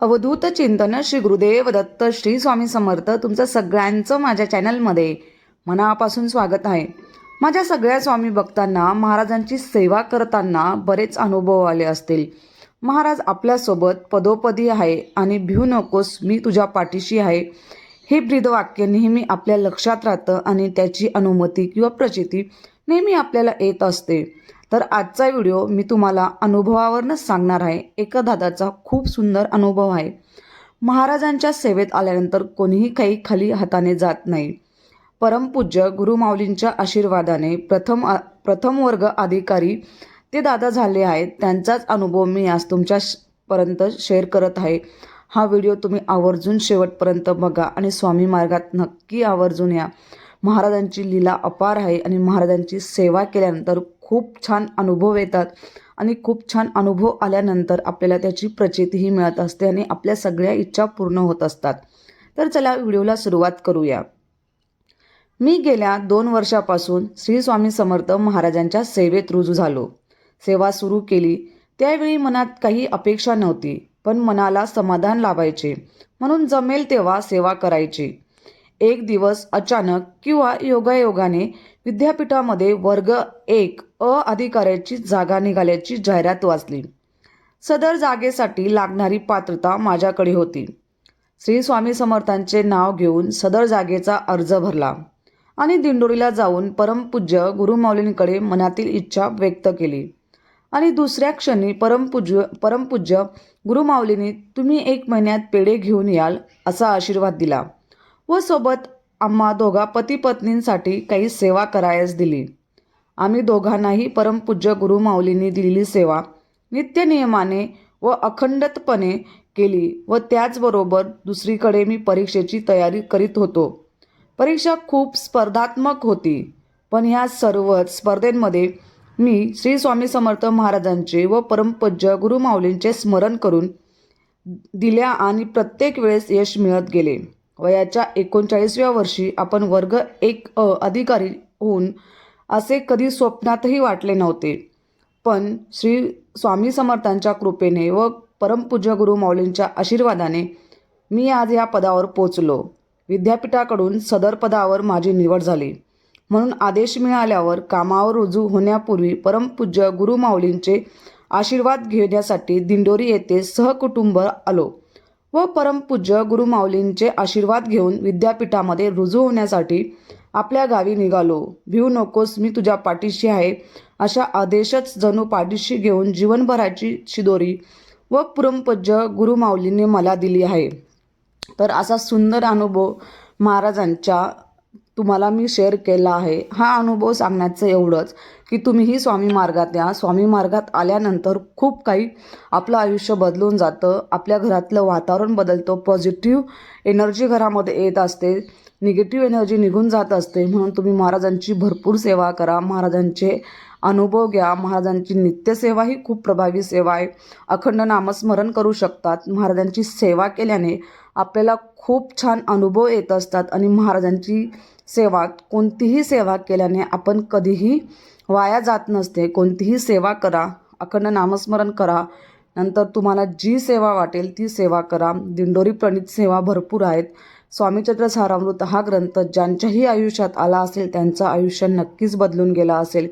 अवधूत चिंतन श्री गुरुदेव दत्त श्री स्वामी समर्थ तुमचं सगळ्यांचं माझ्या चॅनलमध्ये मनापासून स्वागत आहे. माझ्या सगळ्या स्वामी भक्तांना महाराजांची सेवा करताना बरेच अनुभव आले असतील. महाराज आपल्यासोबत पदोपदी आहे आणि भिऊ नकोस मी तुझ्या पाठीशी आहे. हे ब्रीदवाक्य नेहमी आपल्या लक्षात राहतं आणि त्याची अनुमती किंवा प्रचिती नेहमी आपल्याला येत असते. तर आजचा व्हिडिओ मी तुम्हाला अनुभवावरनंच सांगणार आहे. एका दादाचा खूप सुंदर अनुभव आहे. महाराजांच्या सेवेत आल्यानंतर कोणीही काही खाली हाताने जात नाही. परमपूज्य गुरुमाऊलींच्या आशीर्वादाने प्रथम प्रथम वर्ग अधिकारी ते दादा झाले आहेत. त्यांचाच अनुभव मी आज तुमच्या पर्यंत शेअर करत आहे. हा व्हिडिओ तुम्ही आवर्जून शेवटपर्यंत बघा आणि स्वामी मार्गात नक्की आवर्जून या. महाराजांची लीला अपार आहे आणि महाराजांची सेवा केल्यानंतर खूप छान अनुभव येतात. आणि खूप छान अनुभव आल्यानंतर आपल्याला त्याची प्रचितीही मिळत असते आणि आपल्या सगळ्या इच्छा पूर्ण होत असतात. तर चला व्हिडिओला सुरुवात करूया. मी गेल्या दोन वर्षापासून श्री स्वामी समर्थ महाराजांच्या सेवेत रुजू झालो. सेवा सुरू केली. त्यावेळी मनात काही अपेक्षा नव्हती पण मनाला समाधान लाभायचे. म्हणून जमेल तेव्हा सेवा करायची. एक दिवस अचानक किंवा योगायोगाने विद्यापीठामध्ये वर्ग एक अ अधिकाऱ्याची जागा निघाल्याची जाहिरात वाचली. सदर जागेसाठी लागणारी पात्रता माझ्याकडे होती. श्री स्वामी समर्थांचे नाव घेऊन सदर जागेचा अर्ज भरला आणि दिंडोरीला जाऊन परमपूज्य गुरुमाऊलींकडे मनातील इच्छा व्यक्त केली. आणि दुसऱ्या क्षणी परमपूज्य परमपूज्य गुरुमाऊलींनी तुम्ही एक महिन्यात पेढे घेऊन याल असा आशीर्वाद दिला. व सोबत आम्हा दोघा पती पत्नींसाठी काही सेवा करायस दिली. आम्ही दोघांनाही परमपूज्य गुरुमाऊलींनी दिलेली सेवा नित्यनियमाने व अखंडतपणे केली व त्याचबरोबर दुसरीकडे मी परीक्षेची तयारी करीत होतो. परीक्षा खूप स्पर्धात्मक होती पण ह्या सर्वच स्पर्धेमध्ये मी श्री स्वामी समर्थ महाराजांचे व परमपूज्य गुरुमाऊलींचे स्मरण करून दिल्या आणि प्रत्येक वेळेस यश मिळत गेले. वयाच्या एकोणचाळीसव्या वर्षी आपण वर्ग एक अ अधिकारी होऊन असे कधी स्वप्नातही वाटले नव्हते. पण श्री स्वामी समर्थांच्या कृपेने व परमपूज्य गुरु माऊलींच्या आशीर्वादाने मी आज या पदावर पोचलो विद्यापीठाकडून सदर पदावर माझी निवड झाली. म्हणून आदेश मिळाल्यावर कामावर रुजू होण्यापूर्वी परमपूज्य गुरु माऊलींचे आशीर्वाद घेण्यासाठी दिंडोरी येथे सहकुटुंब आलो. व परमपूज्य गुरुमाऊलींचे आशीर्वाद घेऊन विद्यापीठामध्ये रुजू होण्यासाठी आपल्या गावी निघालो. भिऊ नकोस मी तुझ्या पाठीशी आहे. अशा आदेशच जणू पाठीशी घेऊन जीवनभराची शिदोरी व परमपूज्य गुरुमाऊलींनी मला दिली आहे. तर असा सुंदर अनुभव महाराजांच्या तुम्हाला मी शेअर केला आहे. हा अनुभव सांगण्याचं एवढंच की तुम्हीही स्वामी मार्गात या. स्वामी मार्गात आल्यानंतर खूप काही आपलं आयुष्य बदलून जातं. आपल्या घरातलं वातावरण बदलतं. पॉझिटिव्ह एनर्जी घरामध्ये येत असते. निगेटिव्ह एनर्जी निघून जात असते. म्हणून तुम्ही महाराजांची भरपूर सेवा करा. महाराजांचे अनुभव घ्या. महाराजांची नित्यसेवा ही खूप प्रभावी सेवा आहे. अखंड नामस्मरण करू शकतात. महाराजांची सेवा केल्याने आपल्याला खूप छान अनुभव येत असतात आणि महाराजांची सेवा कोणतीही सेवा केल्याने आपण कधीही वाया जात नसते. कोणतीही सेवा करा. अखंड नामस्मरण करा. नंतर तुम्हाला जी सेवा वाटेल ती सेवा करा. दिंडोरी प्रणित सेवा भरपूर आहेत. स्वामीचंद्र सारामृत हा ग्रंथ ज्यांच्याही आयुष्यात आला असेल त्यांचं आयुष्य नक्कीच बदलून गेलं असेल.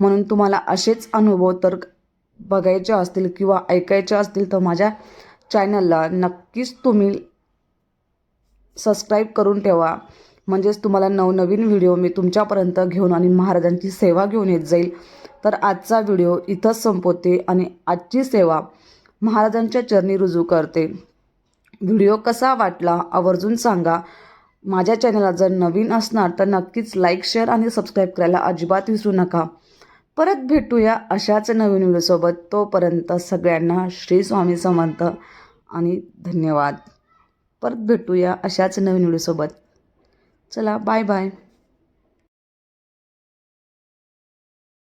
म्हणून तुम्हाला असेच अनुभव तर बघायचे असतील किंवा ऐकायचे असतील तर माझ्या चॅनलला नक्कीच तुम्ही सबस्क्राईब करून ठेवा. म्हणजेच तुम्हाला नवनवीन व्हिडिओ मी तुमच्यापर्यंत घेऊन आणि महाराजांची सेवा घेऊन येत जाईल. तर आजचा व्हिडिओ इथंच संपवते आणि आजची सेवा महाराजांच्या चरणी रुजू करते. व्हिडिओ कसा वाटला आवर्जून सांगा. माझ्या चॅनलला जर नवीन असणार तर नक्कीच लाईक शेअर आणि सबस्क्राईब करायला अजिबात विसरू नका. परत भेटूया अशाच नवीन व्हिडिओसोबत तोपर्यंत सगळ्यांना श्री स्वामी समर्थ आणि धन्यवाद. परत भेटूया अशाच नवीन व्हिडिओसोबत चला बाय बाय